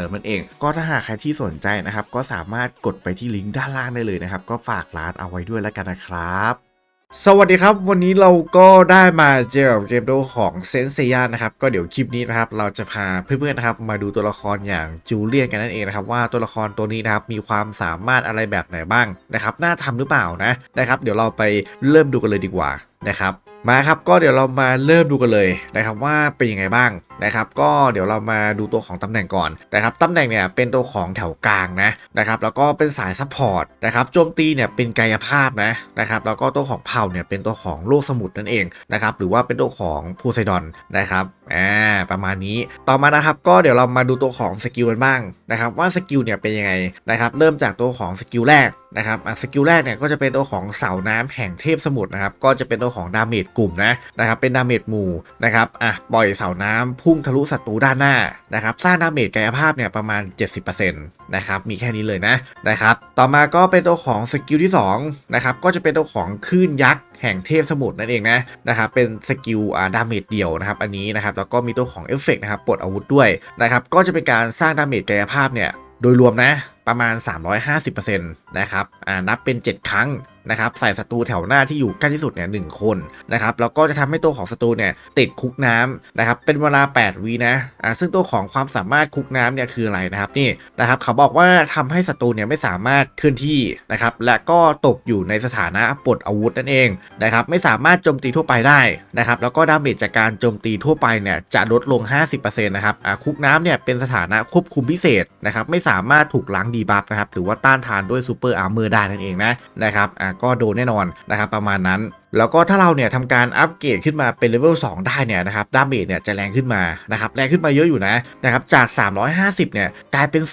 ิมนั่นเอง ก็ถ้าหากใครที่สนใจนะครับ ก็สามารถกดไปที่ลิงก์ด้านล่างได้เลยนะครับ ก็ฝากร้านเอาไว้ด้วยแล้วกันนะครับสวัสดีครับ วันนี้เราก็ได้มาเจอกับเกมโดของเซนเซียนะครับ ก็เดี๋ยวคลิปนี้นะครับ เราจะพาเพื่อนๆนะครับ มาดูตัวละครอย่างจูเลียนกันนั่นเองนะครับ ว่าตัวละครตัวนี้นะครับ มีความสามารถอะไรแบบไหนบ้างนะครับ น่าทำหรือเปล่านะนะครับ เดี๋ยวเราไปเริ่มดูกันเลยดีกว่านะครับมาครับก็เดี๋ยวเรามาเริ่มดูกันเลยนะครับว่าเป็นยังไงบ้าง นะครับก็เดี๋ยวเรามาดูตัวของตำแหน่งก่อนนะครับตำแหน่งเนี่ยเป็นตัวของแถวกลางนะนะครับแล้วก็เป็นสายซัพพอร์ตนะครับโจมตีเนี่ยเป็นกายภาพนะนะครับแล้วก็ตัวของเผ่าเนี่ยเป็นตัวของโลกสมุทรนั่นเองนะครับหรือว่าเป็นตัวของโพไซดอนนะครับอ่าประมาณนี้ต่อมานะครับก็เดี๋ยวเรามาดูตัวของสกิลกันบ้างนะครับว่าสกิลเนี่ยเป็นยังไงนะครับเริ่มจากตัวของสกิลแรก นะครับสกิลแรกเนี่ยก็จะเป็นตัวของเสาน้ำแห่งเทพสมุทรนะครับก็จะเป็นตัวของดาเมจกลุ่มนะนะครับเป็นดาเมจหมู่นะครับอะปล่อยเสาน้ำพุ่งทะลุศัตรูด้านหน้านะครับสร้างดาเมจกายภาพเนี่ยประมาณ 70%นะครับมีแค่นี้เลยนะนะครับต่อมาก็เป็นตัวของสกิลที่2นะครับก็จะเป็นตัวของคลื่นยักษ์แห่งเทพสมุทรนั่นเองนะนะครับเป็นสกิลอ่าดาเมจเดี่ยวนะครับอันนี้นะครับแล้วก็มีตัวของเอฟเฟกต์นะครับปลดอาวุธด้วยนะครับก็จะเป็นการสร้างดาเมจกายภาพเนี่ยโดยรวมนะประมาณ 350%นะครับอ่านับเป็น 7 ครั้งนะครับใส่ศัตรูแถวหน้าที่อยู่ใกล้ที่สุดเนี่ยหคนนะครับแล้วก็จะทำให้ตัวของศัตรูเนี่ยติดคุกน้ำนะครับเป็นเวลา 8วีนะอ่าซึ่งตัวของความสามารถคุกน้ำเนี่ยคืออะไรนะครับนี่นะครับเขาบอกว่าทำให้ศัตรูเนี่ยไม่สามารถเคลื่อนที่นะครับและก็ตกอยู่ในสถานะปลดอาวุธนั่นเองนะครับไม่สามารถโจมตีทั่วไปได้นะครับแล้วก็ดาเมจจากการโจมตีทั่วไปเนี่ยจะลดลง 50%นะครับอ่าคุกน้ำเนี่ยเป็นสถานะควบคุมพิเศษนะครับไม่สามารถถูกล้างดีบัฟนะครับหรือว่าต้านทานด้วยซูเปอร์อาร์เมอร์ได้นั่นเองนะนะครับอ่าก็โดนแน่นอนนะครับประมาณนั้น แล้วก็ถ้าเราเนี่ยทำการอัปเกรดขึ้นมาเป็นเลเวล2ได้เนี่ยนะครับดาเมจเนี่ยจะแรงขึ้นมานะครับแรงขึ้นมาเยอะอยู่นะนะครับจาก 350 เนี่ยกลายเป็น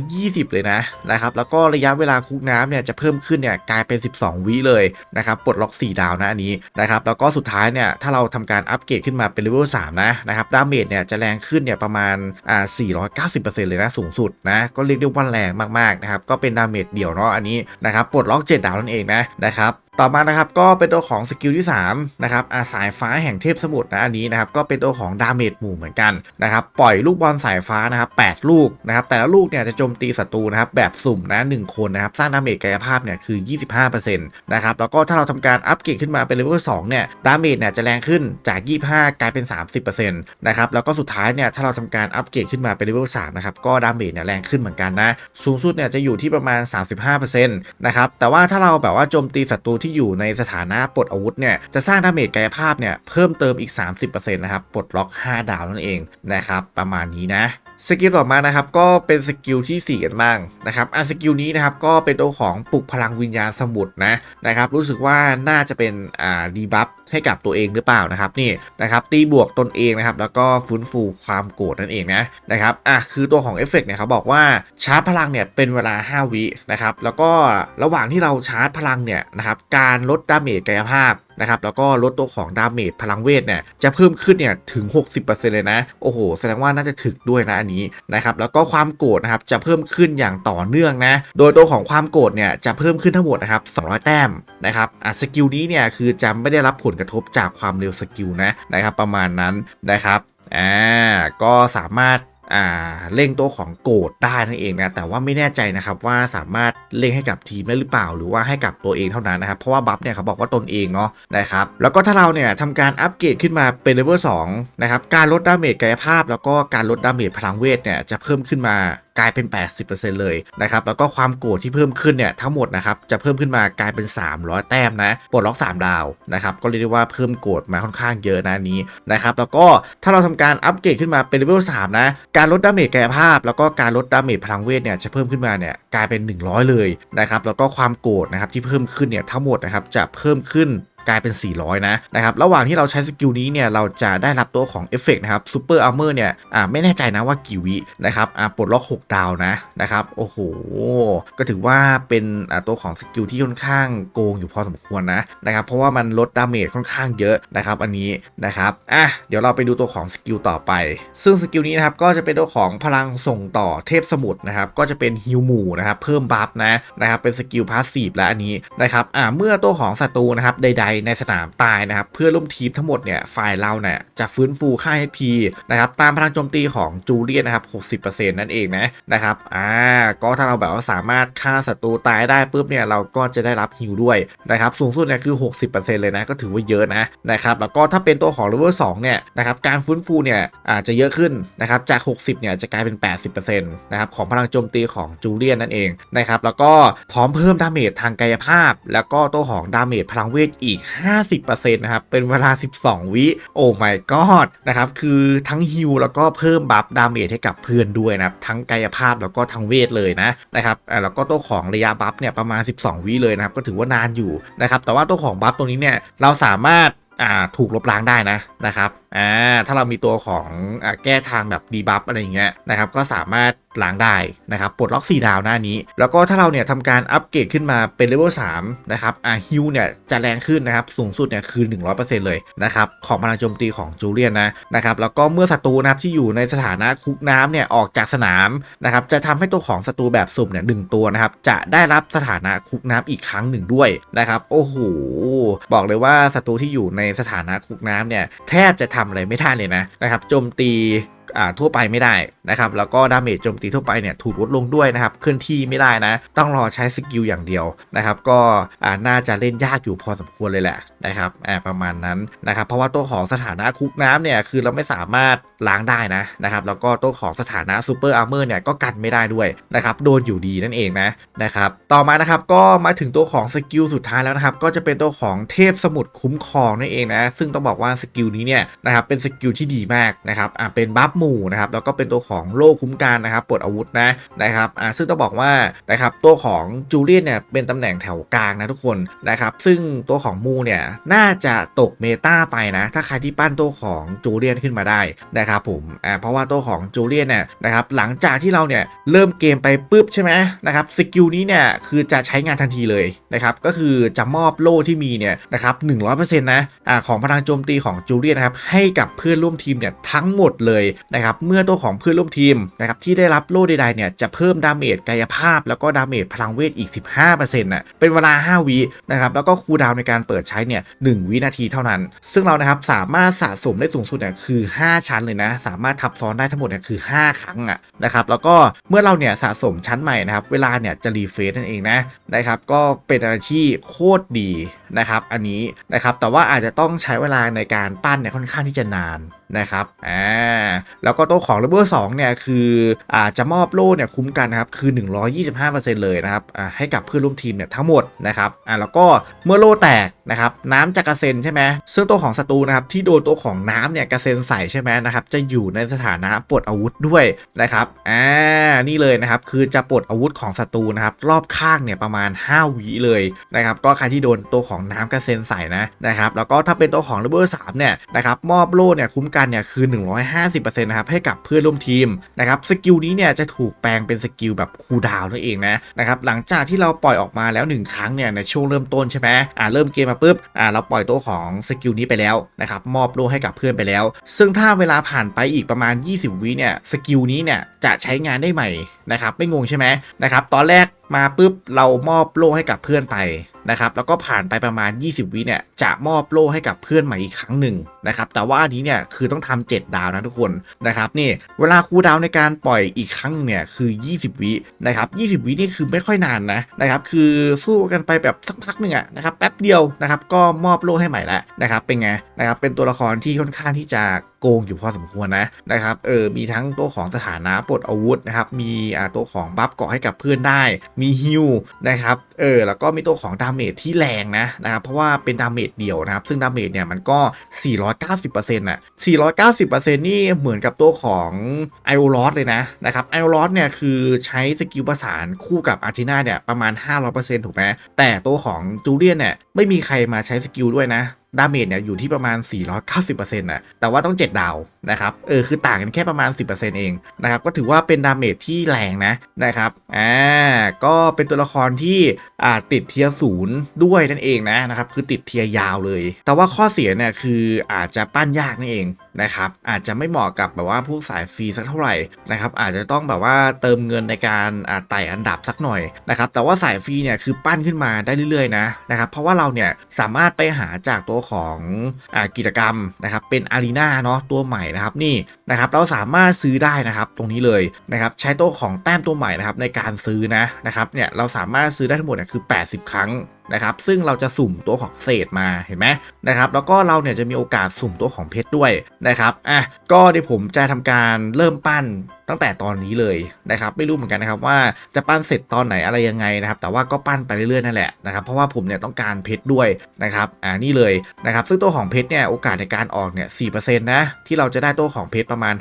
420 เลยนะนะครับแล้วก็ระยะเวลาคุกน้ำเนี่ยจะเพิ่มขึ้นเนี่ยกลายเป็น 12 วิเลยนะครับปลดล็อก 4 ดาวนะอันนี้นะครับแล้วก็สุดท้ายเนี่ยถ้าเราทำการอัปเกรดขึ้นมาเป็นเลเวล3นะนะครับดาเมจเนี่ยจะแรงขึ้นเนี่ยประมาณอ่า490%เลยนะสูงสุดนะก็เรียกได้ว่าแรงมากๆนะครับก็เป็นดาเมจเดี่ยวเนาะอันนี้นะครับปลดล็อก 7 ดาวนั่นเองนะนะครับ ต่อมานะครับก็เป็นตัวของสกิลที่3นะครับอาสายฟ้าแห่งเทพสมุทรนะอันนี้นะครับก็เป็นตัวของดาเมจหมู่เหมือนกันนะครับปล่อยลูกบอลสายฟ้านะครับ8ลูกนะครับแต่ละลูกเนี่ยจะโจมตีศัตรูนะครับแบบสุ่มนะ1คนนะครับสร้างดาเมจกายภาพเนี่ยคือ 25%นะครับแล้วก็ถ้าเราทำการอัปเกรดขึ้นมาเป็นเลเวล2เนี่ยดาเมจเนี่ยจะแรงขึ้นจาก 25 กลายเป็น 30%นะครับแล้วก็สุดท้ายเนี่ยถ้าเราทำการอัปเกรดขึ้นมาเป็นเลเวล3นะครับก็ดาเมจเนี่ยแรงขึ้นเหมือนกันนะสูงสุดเนี่ยจะอยู่ที่ประมาณ 35%นะครับแต่ว่าถ้าเราแบบว่าโจมตีศัตรูทที่อยู่ในสถานะปลดอาวุธเนี่ยจะสร้างดาเมจกายภาพเนี่ยเพิ่มเติมอีก 30%นะครับปลดล็อก 5 ดาวนั่นเองนะครับประมาณนี้นะสกิลต่อมานะครับก็เป็นสกิลที่4กันบ้างนะครับอะสกิลนี้นะครับก็เป็นตัวของปลุกพลังวิญญาณสมุทรนะนะครับรู้สึกว่าน่าจะเป็นอ่าดีบัฟให้กับตัวเองหรือเปล่านะครับนี่นะครับตีบวกตนเองนะครับแล้วก็ฟื้นฟูความโกรธนั่นเองนะนะครับอะคือตัวของเอฟเฟกต์เนี่ยเขาบอกว่าชาร์จพลังเนี่ยเป็นเวลา 5 วินะครับแล้วก็ระหว่างที่เราชาร์จพลังเนี่ยนะครับการลดดาเมจกายภาพ นะครับแล้วก็ลดตัวของดาเมจพลังเวทเนี่ยจะเพิ่มขึ้นเนี่ยถึง 60%เลยนะโอ้โห แสดงว่าน่าจะถึกด้วยนะอันนี้นะครับแล้วก็ความโกรธนะครับจะเพิ่มขึ้นอย่างต่อเนื่องนะโดยตัวของความโกรธเนี่ยจะเพิ่มขึ้นทั้งหมดนะครับ200 แต้มนะครับอะสกิลนี้เนี่ยคือจะไม่ได้รับผลกระทบจากความเร็วสกิลนะนะครับประมาณนั้นนะครับอ่าก็สามารถ เร่งตัวของโกดได้นั่นเองนะแต่ว่าไม่แน่ใจนะครับว่าสามารถเร่งให้กับทีมได้หรือเปล่า หรือว่าให้กับตัวเองเท่านั้นนะครับเพราะว่าบัฟเนี่ยเขาบอกว่าตนเองเนาะนะครับแล้วก็ถ้าเราเนี่ยทำการอัปเกรดขึ้นมาเป็นเลเวล2นะครับการลดดาเมจกายภาพ แล้วก็การลดดาเมจพลังเวทเนี่ยจะเพิ่มขึ้นมา กลายเป็น 80%เลยนะครับแล้วก็ความโกรธที่เพิ่มขึ้นเนี่ยทั้งหมดนะครับจะเพิ่มขึ้นมากลายเป็น 300 แต้มนะปลดล็อก3ดาวนะครับก็เรียกได้ว่าเพิ่มโกรธมาค่อนข้างเยอะนะนนี้นะครับแล้วก็ถ้าเราทำการอัปเกรดขึ้นมาเป็นเลเวล3นะการลดดาเมจกายภาพ แล้วก็การลดดาเมจพลังเวทเนี่ยจะเพิ่มขึ้นมาเนี่ยกลายเป็น 100 เลยนะครับแล้วก็ความโกรธนะครับที่เพิ่มขึ้นเนี่ยทั้งหมดนะครับจะเพิ่มขึ้น กลายเป็น 400 นะนะครับระหว่างที่เราใช้สกิลนี้เนี่ยเราจะได้รับตัวของเอฟเฟกนะครับซูเปอร์อาร์เมอร์เนี่ยอ่าไม่แน่ใจนะว่ากี่วินะครับอ่าปลดล็อก 6 ดาวนะนะครับโอ้โห ก็ถือว่าเป็นอ่าตัวของสกิลที่ค่อนข้างโกงอยู่พอสมควรนะนะครับเพราะว่ามันลดดาเมจค่อนข้างเยอะนะครับอันนี้นะครับอะเดี๋ยวเราไปดูตัวของสกิลต่อไป ซึ่งสกิลนี้นะครับก็จะเป็นตัวของพลังส่งต่อเทพสมุทรนะครับก็จะเป็นฮิวหมู่นะครับเพิ่มบัฟนะนะครับเป็นสกิลพาสซีฟและอันนี้นะครับอ่าเมื่อตัวของศัตรูนะครับใดๆในสนามตายนะครับเพื่อร่วมทีมทั้งหมดเนี่ยฝ่ายเราเนี่ยจะฟื้นฟูค่า HP นะครับตามพลังโจมตีของจูเลียนนะครับ60%นั่นเองนะนะครับอ่าก็ถ้าเราแบบว่าสามารถฆ่าศัตรูตายได้ปุ๊บเนี่ยเราก็จะได้รับฮิวด้วยนะครับสูงสุดเนี่ยคือ 60%เลยนะก็ถือว่าเยอะนะนะครับแล้วก็ถ้าเป็นตัวของเลเวล2เนี่ยนะครับการฟื้นฟูเนี่ยอาจจะเยอะขึ้นนะครับจาก 60เนี่ยจะกลายเป็น 80%นะครับของพลังโจมตีของจูเลียนนั่นเองนะครับแล้วก็พร้อมเพิ่มดาเมจทางกายภาพ แล้วก็ตัวของดาเมจพลังเวทอีก50%นะครับ เป็นเวลา 12 วิ โอ้ my god นะครับ คือทั้งฮิวแล้วก็เพิ่มบัฟดาเมจให้กับเพื่อนด้วยนะครับ ทั้งกายภาพแล้วก็ทั้งเวทเลยนะนะครับแล้วก็ตัวของระยะบัฟเนี่ยประมาณ 12 วิเลยนะครับ ก็ถือว่านานอยู่นะครับ แต่ว่าตัวของบัฟตรงนี้เนี่ยเราสามารถอ่าถูกลบล้างได้นะนะครับอ่าถ้าเรามีตัวของอ่าแก้ทางแบบดีบัฟอะไรอย่างเงี้ยนะครับ ก็สามารถ ล้างได้นะครับปลดล็อก 4 ดาวหน้านี้ แล้วก็ถ้าเราเนี่ยทำการอัปเกรดขึ้นมาเป็นเลเวล3นะครับอาฮิวเนี่ยจะแรงขึ้นนะครับสูงสุดเนี่ยคือ 100%เลยนะครับของพลังโจมตีของจูเลียนนะนะครับแล้วก็เมื่อศัตรูนะครับที่อยู่ในสถานะคุกน้ำเนี่ยออกจากสนามนะครับจะทำให้ตัวของศัตรูแบบสุ่มเนี่ยดึงตัวนะครับจะได้รับสถานะคุกน้ำอีกครั้งหนึ่งด้วยนะครับโอ้โหบอกเลยว่าศัตรูที่อยู่ในสถานะคุกน้ำเนี่ยแทบจะทำอะไรไม่ได้เลยนะนะครับโจมตี ทั่วไปไม่ได้นะครับแล้วก็ดาเมจโจมตีทั่วไปเนี่ยถูกลดลงด้วยนะครับเคลื่อนที่ไม่ได้นะ ต้องรอใช้สกิลอย่างเดียวนะครับก็อ่าน่าจะเล่นยากอยู่พอสมควรเลยแหละนะครับอ่าประมาณนั้นนะครับเพราะว่าตัวของสถานะคุกน้ำเนี่ยคือเราไม่สามารถล้างได้นะนะครับแล้วก็ตัวของสถานะซูเปอร์อาร์เมอร์เนี่ยก็กันไม่ได้ด้วยนะครับโดนอยู่ดีนั่นเองนะนะครับต่อมานะครับก็มาถึงตัวของสกิลสุดท้ายแล้วนะครับก็จะเป็นตัวของเทพสมุทรคุ้มครองนั่นเองนะซึ่งต้องบอกว่าสกิลนี้เนี่ยนะครับเป็นสกิลที่ดีมากนะครับอ่าเป็นบัฟหมู่นะครับแล้วก็เป็นตัวของโล่คุ้มกันนะครับปลดอาวุธนะนะครับอ่าซึ่งต้องบอกว่านะครับตัวของจูเลียนเนี่ยเป็นตำแหน่งแถวกลางนะทุกคนนะครับซึ่งตัวของมูเนี่ยน่าจะตกเมตาไปนะ ถ้าใครที่ปั้นตัวของจูเลียนขึ้นมาได้นะครับผมอ่าเพราะว่าตัวของจูเลียนเนี่ยนะครับหลังจากที่เราเนี่ยเริ่มเกมไปปุ๊บใช่ไหมนะครับสกิลนี้เนี่ยคือจะใช้งานทันทีเลยนะครับก็คือจะมอบโล่ที่มีเนี่ยนะครับ100%นะอ่าของพลังโจมตีของจูเลียนนะครับให้กับเพื่อนร่วมทีมเนี่ยทั้งหมดเลยนะครับเมื่อตัวของเพื่อนร่วมทีมนะครับที่ได้รับโล่ใดๆเนี่ยจะเพิ่มดาเมจกายภาพ แล้วก็ดาเมจพลังเวทอีก 15%น่ะเป็นเวลา 5วินะครับแล้วก็คูลดาวในการเปิดใช้เนี่ย1วินาทีเท่านั้น ซึ่งเรานะครับสามารถสะสมได้สูงสุดเนี่ยคือ 5 ชั้นเลยนะ สามารถทับซ้อนได้ทั้งหมดเนี่ยคือ 5 ครั้งอะนะครับแล้วก็เมื่อเราเนี่ยสะสมชั้นใหม่นะครับเวลาเนี่ยจะรีเฟรชนั่นเองนะนะครับก็เป็นอะไรที่โคตรดีนะครับอันนี้นะครับแต่ว่าอาจจะต้องใช้เวลาในการปั้นเนี่ยค่อนข้างที่จะนานนะครับอ่าแล้วก็ตัวของเลเวล2เนี่ยคืออ่าจะมอบโล่เนี่ยคุ้มกันนะครับคือ 125%เลยนะครับอ่าให้กับเพื่อนร่วมทีมเนี่ยทั้งหมดนะครับอ่าแล้วก็เมื่อโล่แตกนะครับน้ำจะกระเซ็นใช่ไหมซึ่งตัวของศัตรูนะครับที่โดนตัวของน้ำเนี่ยกระเซ็นใส่ใช่ไหมนะครับจะอยู่ในสถานะปลดอาวุธด้วยนะครับอ่านี่เลยนะครับคือจะปลดอาวุธของศัตรูนะครับรอบข้างเนี่ยประมาณ 5วิเลยนะครับก็ใครที่โดนตัวของน้ำกระเซ็นใส่นะนะครับแล้วก็ถ้าเป็นตัวของเลเวล3เนี่ยนะครับมอบโล่เนี่ยคุ้มกันเนี่ยคือ 150%นะครับให้กับเพื่อนร่วมทีมนะครับสกิลนี้เนี่ยจะถูกแปลงเป็นสกิลแบบคูดาวน์นั่นเองนะนะครับหลังจากที่เราปล่อยออกมาแล้ว 1 ครั้งเนี่ยในช่วงเริ่มต้นใช่ไหมอ่าเริ่มเกมมาปุ๊บอ่าเราปล่อยตัวของสกิลนี้ไปแล้วนะครับมอบโล่ให้กับเพื่อนไปแล้ว ซึ่งถ้าเวลาผ่านไปอีกประมาณ 20 วิเนี่ยสกิลนี้เนี่ยจะใช้งานได้ใหม่นะครับไม่งงใช่ไหมนะครับตอนแรก มาปุ๊บเรามอบโล่ให้กับเพื่อนไปนะครับแล้วก็ผ่านไปประมาณ 20 วิเนี่ยจะมอบโล่ให้กับเพื่อนใหม่อีกครั้งหนึ่งนะครับแต่ว่าอันนี้เนี่ยคือต้องทำ7ดาวนะทุกคนนะครับนี่เวลาคูดาวในการปล่อยอีกครั้งเนี่ยคือ 20 วินะครับ20 วินี่คือไม่ค่อยนานนะนะครับคือสู้กันไปแบบสักพักหนึ่งอะนะครับแป๊บเดียวนะครับก็มอบโล่ให้ใหม่แล้วนะครับเป็นไงนะครับเป็นตัวละครที่ค่อนข้างที่จะโกงอยู่พอสมควรนะนะครับเออมีทั้งตัวของสถานะปลดอาวุธนะครับมีอ่าตัวของบัฟเกาะให้กับเพื่อนได้ มีฮิลนะครับเออแล้วก็มีตัวของดาเมจที่แรงนะนะครับเพราะว่าเป็นดาเมจเดียวนะครับ ซึ่งดาเมจเนี่ยมันก็ 490%น่ะ490%นี่เหมือนกับตัวของไอโอลอสเลยนะนะครับไอโอลอสเนี่ยคือใช้สกิลประสานคู่กับอาร์เทนาเนี่ยประมาณ 500%ถูกไหมแต่ตัวของจูเลียนเนี่ยไม่มีใครมาใช้สกิลด้วยนะ ดาเมจเนี่ยอยู่ที่ประมาณ 490%นะแต่ว่าต้อง 7 ดาว นะครับเออคือต่างกันแค่ประมาณ 10%เองนะครับก็ถือว่าเป็นดาเมจที่แรงนะนะครับอ่าก็เป็นตัวละครที่อ่าติดเทียร์ศูนย์ด้วยนั่นเองนะนะครับคือติดเทียร์ยาวเลย แต่ว่าข้อเสียเนี่ยคืออาจจะปั้นยากนั่นเองนะครับอาจจะไม่เหมาะกับแบบว่าพวกสายฟรีสักเท่าไหร่นะครับอาจจะต้องแบบว่าเติมเงินในการอ่าไต่อันดับสักหน่อยนะครับแต่ว่าสายฟรีเนี่ยคือปั้นขึ้นมาได้เรื่อยๆนะนะครับเพราะว่าเราเนี่ยสามารถไปหาจากตัวของอ่ากิจกรรมนะครับเป็นอารีนาเนาะตัวใหม่นะครับนี่นะครับเราสามารถซื้อได้นะครับตรงนี้เลยนะครับใช้ตัวของแต้มตัวใหม่นะครับในการซื้อนะนะครับเนี่ยเราสามารถซื้อได้ทั้งหมดเนี่ยคือ 80 ครั้ง นะครับซึ่งเราจะสุ่มตัวของเศษมาเห็นไหมนะครับแล้วก็เราเนี่ยจะมีโอกาสสุ่มตัวของเพชรด้วยนะครับอะก็เดี๋ยวผมจะทำการเริ่มปั้นตั้งแต่ตอนนี้เลยนะครับไม่รู้เหมือนกันนะครับว่าจะปั้นเสร็จตอนไหนอะไรยังไงนะครับ แต่ว่าก็ปั้นไปเรื่อยๆนั่นแหละนะครับเพราะว่าผมเนี่ยต้องการเพชรด้วยนะครับอ่านี่เลยนะครับซึ่งตัวของเพชรเนี่ยโอกาสในการออกเนี่ย4%นะที่เราจะได้ตัวของเพชรประมาณ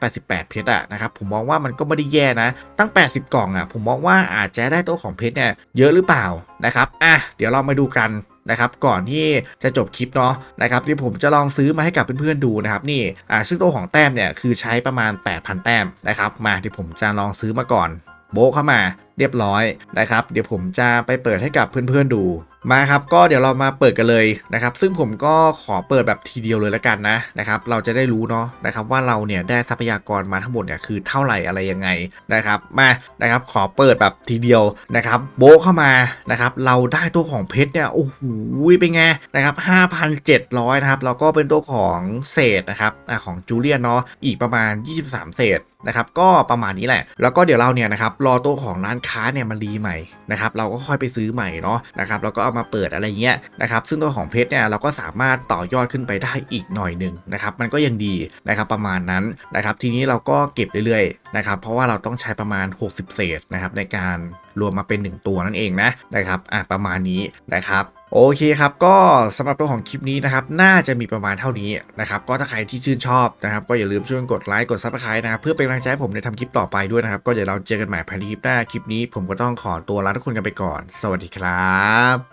588 เพชรอะนะครับผมมองว่ามันก็ไม่ได้แย่นะตั้ง 80 กล่องอะผมมองว่าอาจจะได้ตัวของเพชรเนี่ยเยอะหรือเปล่านะครับอะ เดี๋ยวเรามาดูกันนะครับก่อนที่จะจบคลิปเนาะนะครับที่ผมจะลองซื้อมาให้กับเพื่อนๆดูนะครับนี่อ่าซึ่งตัวของแต้มเนี่ยคือใช้ประมาณ 8,000 แต้มนะครับมาที่ผมจะลองซื้อมาก่อนโบเข้ามา เรียบร้อยนะครับ เดี๋ยวผมจะไปเปิดให้กับเพื่อนๆดูมาครับก็เดี๋ยวเรามาเปิดกันเลยนะครับ ซึ่งผมก็ขอเปิดแบบทีเดียวเลยละกันนะนะครับ เราจะได้รู้เนาะนะครับว่าเราเนี่ยได้ทรัพยากรมาทั้งหมดเนี่ยคือเท่าไหร่อะไรยังไงนะครับ มานะครับขอเปิดแบบทีเดียวนะครับ โบเข้ามานะครับ เราได้ตัวของเพชรเนี่ยโอ้โหเป็นไงนะครับ5,700นะครับแล้วก็เป็นตัวของเศษนะครับอของจูเลียนเนาะอีกประมาณ 23 เศษนะครับ ก็ประมาณนี้แหละ แล้วก็เดี๋ยวเราเนี่ยนะครับรอตัวของร้านค้าเนี่ยมันรีใหม่นะครับเราก็ค่อยไปซื้อใหม่เนาะนะครับแล้วก็เอามาเปิดอะไรเงี้ยนะครับซึ่งตัวของเพชรเนี่ยเราก็สามารถต่อยอดขึ้นไปได้อีกหน่อยหนึ่งนะครับมันก็ยังดีนะครับประมาณนั้นนะครับทีนี้เราก็เก็บเรื่อยๆนะครับเพราะว่าเราต้องใช้ประมาณ 60 เศษนะครับในการรวมมาเป็น 1 ตัวนั่นเองนะนะครับอะประมาณนี้นะครับ โอเคครับก็สำหรับตัวของคลิปนี้นะครับน่าจะมีประมาณเท่านี้นะครับก็ถ้าใครที่ชื่นชอบนะครับก็อย่าลืมช่วยกดไลค์กดซับสไครต์นะครับเพื่อเป็นกำลังใจให้ผมในทำคลิปต่อไปด้วยนะครับก็เดี๋ยวเราเจอกันใหม่ภายในคลิปหน้าคลิปนี้ ผมก็ต้องขอตัวลาทุกคนกันไปก่อน สวัสดีครับ